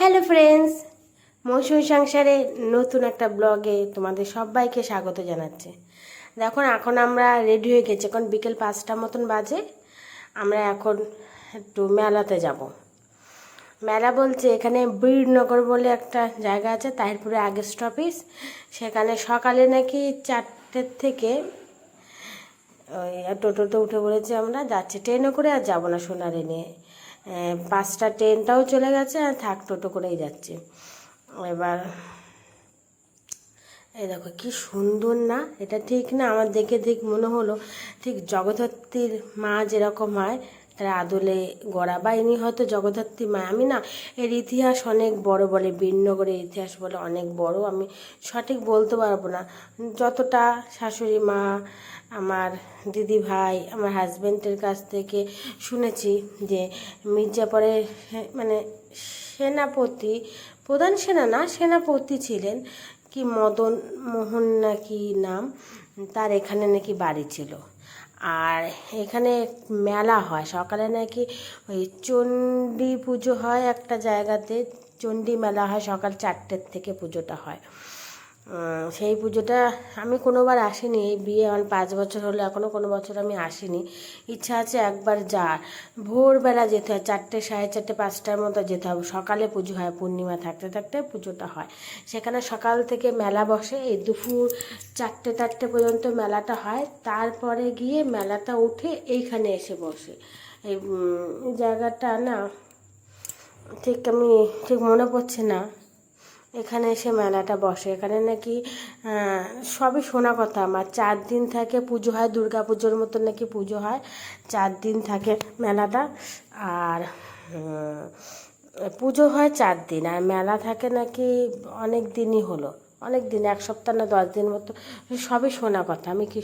Hello friends মৌসুমী সংসারে নতুন একটা ব্লগে তোমাদের সবাইকে স্বাগত জানাচ্ছে। দেখুন, এখন আমরা রেডি হয়ে গেছি। এখন বিকেল পাঁচটা মতন বাজে। আমরা এখন একটু মেলাতে যাব। মেলা বলছে এখানে বীরনগর বলে একটা জায়গা আছে, তাহিরপুরে আগের স্টপিস সেখানে সকালে নাকি চারটের থেকে ওই টোটোতে উঠে পড়েছি আমরা। যাচ্ছি। ট্রেনে করে আর যাব না সোনারে নিয়ে পাঁচটা ট্রেনটাও চলে গেছে আর থাক টোটো করেই যাচ্ছে। এবার, এই দেখো কি সুন্দর না? এটা ঠিক না, আমার দেখে ঠিক মনে হলো, ঠিক জগদ্ধাত্রীর মা যেরকম হয় তার আদলে গড়া। বা ইনি হয়তো জগদ্ধাত্রী মা আমি না এর ইতিহাস অনেক বড় বলে বীরনগরের ইতিহাস বলে অনেক বড়। আমি সঠিক বলতে পারব না। যতটা শাশুড়ি মা আমার দিদি ভাই আমার হাজব্যান্ডের কাছ থেকে শুনেছি যে মির্জাপুরের হ্যাঁ, মানে সেনাপতি প্রধান সেনা না সেনাপতি ছিলেন কি মদন মোহন নাকি নাম তার এখানে নাকি বাড়ি ছিল। আর এখানে মেলা হয়। সকালে নাকি ওই চণ্ডী পুজো হয় একটা জায়গাতে। চণ্ডী মেলা হয় সকাল চারটের থেকে পুজোটা হয়। সেই পুজোটা আমি কোনোবার আসিনি। এই বিয়ে আমার পাঁচ বছর হলো এখনও কোনো বছর আমি আসিনি। ইচ্ছা আছে একবার যা ভোরবেলা যেতে হয়, চারটে, সাড়ে চারটে, পাঁচটার মতো যেতে হবে। সকালে পুজো হয়, পূর্ণিমা থাকতে থাকতে পুজোটা হয়। সেখানে সকাল থেকে মেলা বসে, এই দুপুর চারটে চারটে পর্যন্ত মেলাটা হয়। তারপরে গিয়ে মেলাটা উঠে এইখানে এসে বসে। এই এই জায়গাটা না ঠিক আমি ঠিক মনে পড়ছে না। এখানে এসে মেলাটা বসে। এখানে নাকি সবই শোনা কথা। আমার চার দিন থাকে পুজো হয়, দুর্গা পুজোর মতো নাকি পুজো হয়। চার দিন থাকে মেলাটা। আর পুজো হয় চার দিন। আর মেলা থাকে নাকি অনেক দিনই হলো। অনেক দিন, এক সপ্তাহ না দশ দিন মতো। সবই শোনা কথা। আমি কি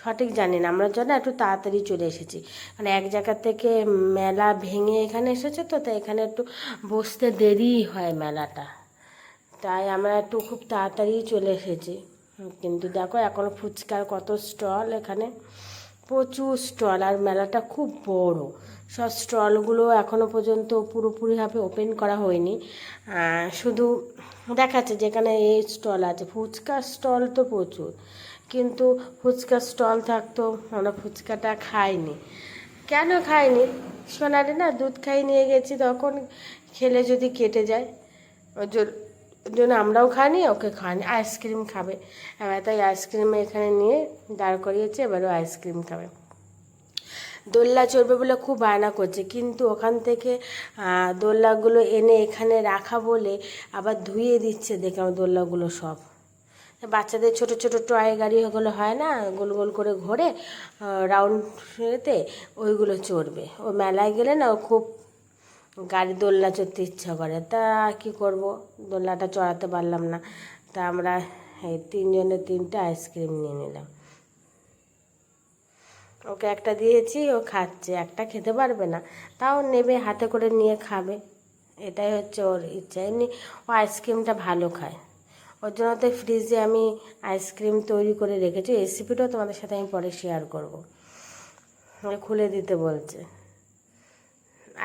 সঠিক জানি না। আমরা জন্য একটু তাড়াতাড়ি চলে এসেছি। মানে এক জায়গা থেকে মেলা ভেঙে এখানে এসেছে তো, তাই এখানে একটু বসতে দেরি হয় মেলাটা। তাই আমরা একটু খুব তাড়াতাড়ি চলে এসেছি। কিন্তু দেখো এখনও ফুচকার কত স্টল এখানে। প্রচুর স্টল, আর মেলাটা খুব বড়। সব স্টলগুলো এখনও পর্যন্ত পুরোপুরিভাবে ওপেন করা হয়নি। শুধু দেখাচ্ছে যেখানে এই স্টল আছে। ফুচকার স্টল তো প্রচুর, কিন্তু ফুচকার স্টল থাকতো, আমরা ফুচকাটা খাইনি। কেন খাইনি? সোনারে না দুধ খাই নিয়ে গেছি, তখন খেলে যদি কেটে যায়। ওই জন্য জন্য আমরাও খাইনি, ওকে খাওয়ানি আইসক্রিম খাবে। এবার তাই আইসক্রিম এখানে নিয়ে দাঁড় করিয়েছে, এবারও আইসক্রিম খাবে। দোল্লা চড়বে বলে খুব বায়না করছে, কিন্তু ওখান থেকে দোল্লাগুলো এনে এখানে রাখা বলে আবার ধুয়ে দিচ্ছে দেখলাম দোল্লাগুলো সব। বাচ্চাদের ছোট ছোট টয় গাড়ি ওগুলো হয় না, গোল গোল করে ঘোরে রাউন্ড এতে ওইগুলো চড়বে। ও মেলায় গেলে না ও খুব গাড়ি দোলনা চড়তে ইচ্ছা করে। তা কি করব? দোলনাটা চড়াতে পারলাম না। তা আমরা এই তিনজনে তিনটে আইসক্রিম নিয়ে নিলাম। ওকে একটা দিয়েছি, ও খাচ্ছে। একটা খেতে পারবে না। তাও নেবে, হাতে করে নিয়ে খাবে। এটাই হচ্ছে ওর ইচ্ছা। এমনি ও আইসক্রিমটা ভালো খায়। ওর জন্য তো ফ্রিজে আমি আইসক্রিম তৈরি করে রেখেছি। রেসিপিটাও তোমাদের সাথে আমি পরে শেয়ার করব। খুলে দিতে বলছে।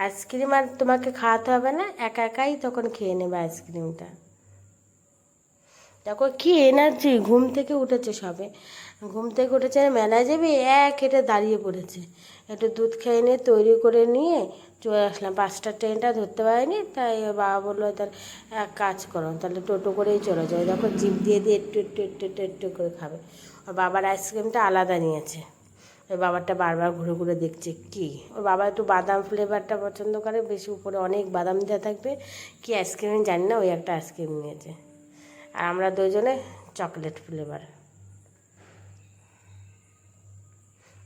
আইসক্রিম আর তোমাকে খাওয়াতে হবে না, একা একাই তখন খেয়ে নেবে আইসক্রিমটা। দেখো কি এনার্জি, ঘুম থেকে উঠেছে সবে। ঘুম থেকে উঠেছে আর মেলায় যাবি? এক হেঁটে দাঁড়িয়ে পড়েছে। একটু দুধ খেয়ে নিয়ে, তৈরি করে নিয়ে চলে আসলাম। পাঁচটা ট্রেনটা ধরতে পারিনি, তাই বাবা বলল তার এক কাজ করো, তাহলে টোটো করেই চলে যাও। দেখো জিপ দিয়ে দিয়ে একটু একটু একটু একটু একটু করে খাবে। ওর বাবার আইসক্রিমটা আলাদা নিয়েছে। ওই বাবারটা বারবার ঘুরে ঘুরে দেখছে কি? ওর বাবা একটু বাদাম ফ্লেভারটা পছন্দ করে, বেশি উপরে অনেক বাদাম দেওয়া থাকবে। কি আইসক্রিম জানি না, ওই একটা আইসক্রিম নিয়েছে। আর আমরা দুজনে চকলেট ফ্লেভার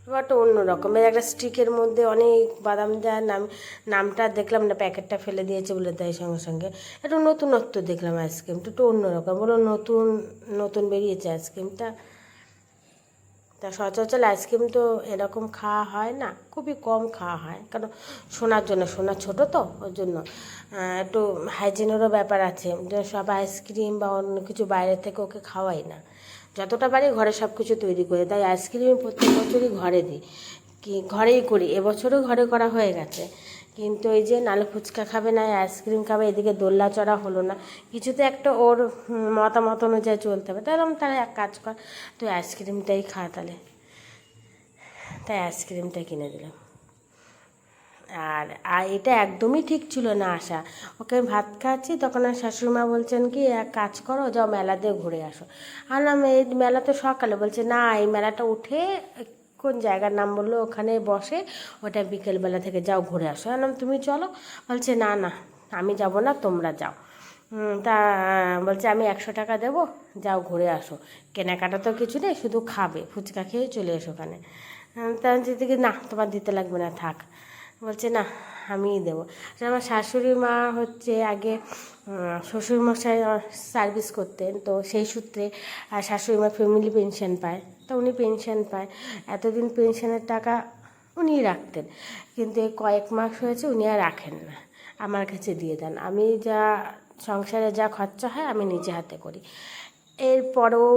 ব্যাপারটা অন্য রকমের, একটা স্টিকের মধ্যে অনেক বাদাম দেওয়ার নাম, নামটা দেখলাম না, প্যাকেটটা ফেলে দিয়েছে বলে তাই সঙ্গে সঙ্গে। একটু নতুনত্ব দেখলাম আইসক্রিমটা একটু অন্যরকম বলো নতুন নতুন বেরিয়েছে আইসক্রিমটা তা সচরাচর আইসক্রিম তো এরকম খাওয়া হয় না, খুবই কম খাওয়া হয়। কারণ সোনার জন্য সোনা ছোট তো, ওর জন্য। একটু হাইজিনেরও ব্যাপার আছে সব আইসক্রিম বা অন্য কিছু বাইরে থেকে ওকে খাওয়াই না। যতটা পারি ঘরে সব কিছু তৈরি করে, তাই আইসক্রিম প্রত্যেক বছরই ঘরে দিই। কি, ঘরেই করি, এবছরও ঘরে করা হয়ে গেছে। কিন্তু ওই যে নালে ফুচকা খাবে না, আইসক্রিম খাবে, এদিকে দোল্লা চড়া হলো না। কিছুতে একটা ওর মতামত অনুযায়ী চলতে হবে। তাহলে তাহলে এক কাজ কর, তুই আইসক্রিমটাই খা তাহলে। তাই আইসক্রিমটা কিনে দিলাম। আর আর এটা একদমই ঠিক ছিল না আসা ওকে ভাত খাচ্ছি, তখন আর শাশুড়িমা বলছেন কি, এক কাজ করো, যাও মেলা দিয়ে ঘুরে আসো। আলাম এই মেলা তো সকালে বলছে, না, এই মেলাটা উঠে কোন জায়গার নাম বলল, ওখানে বসে ওটা বিকেলবেলা থেকে যাও ঘুরে আসো। আলাম তুমি চলো? বলছে, না না, আমি যাব না, তোমরা যাও। তা, বলছে, আমি একশো টাকা দেবো, যাও ঘুরে আসো। কেনাকাটা তো কিছু নেই, শুধু খাবে, ফুচকা খেয়ে চলে এসো ওখানে। তা দিদি না, তোমার দিতে লাগবে না, থাক। বলছে, না, আমিই দেবো। আমার শাশুড়ি মা হচ্ছে আগে শ্বশুরমশাই সার্ভিস করতেন, তো সেই সূত্রে শাশুড়ি মা ফ্যামিলি পেনশন পায়। তো উনি পেনশন পায়। এতদিন পেনশনের টাকা উনি রাখতেন। কিন্তু এই কয়েক মাস হয়েছে উনি আর রাখেন না। আমার কাছে দিয়ে দেন। আমি যা সংসারে যা খরচা হয় আমি নিজে হাতে করি। এরপরেও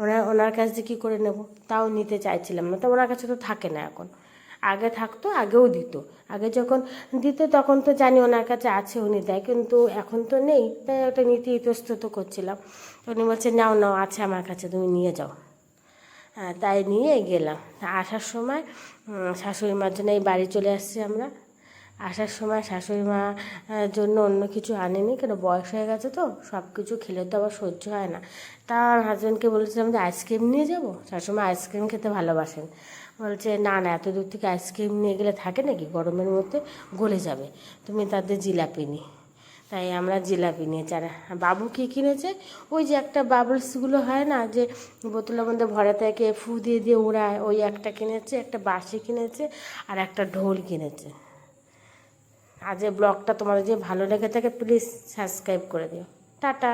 ওনার ওনার কাছ দিয়ে কী করে নেব? তাও নিতে চাইছিলাম না। তো ওনার কাছে তো থাকে না এখন। আগে থাকতো, আগেও দিত। আগে যখন দিত তখন তো জানি ওনার কাছে আছে, উনি দেয়। কিন্তু এখন তো নেই। তাই ওটা নিতে ইতস্তত করছিলাম। উনি বলছে, নাও নাও, আছে আমার কাছে, তুমি নিয়ে যাও। তাই নিয়ে গেলাম। আসার সময় শাশুড়ি মার জন্য এই বাড়ি চলে আসছি আমরা। আসার সময় শাশুড়ি মা জন্য অন্য কিছু আনেনি, কেন বয়স হয়ে গেছে তো সব কিছু খেলে তো আবার সহ্য হয় না। তা আমার হাজব্যান্ডকে বলেছিলাম যে আইসক্রিম নিয়ে যাব। শাশুড়ি মা আইসক্রিম খেতে ভালোবাসেন। বলছে, না না, এত দূর থেকে আইসক্রিম নিয়ে গেলে থাকে নাকি? গরমের মধ্যে গলে যাবে। তুমি তাদের জিলাপি নি। তাই আমরা জিলাপি নিয়ে চারা বাবু কী কিনেছে? ওই যে একটা বাবলসগুলো হয় না, যে বোতলের মধ্যে ভরে থাকে, ফু দিয়ে দিয়ে উড়ায়, ওই একটা কিনেছে, একটা বাঁশি কিনেছে আর একটা ঢোল কিনেছে। আজ ব্লগটা তোমাদের যে ভালো লেগে থাকে প্লিজ সাবস্ক্রাইব করে দিও। টাটা।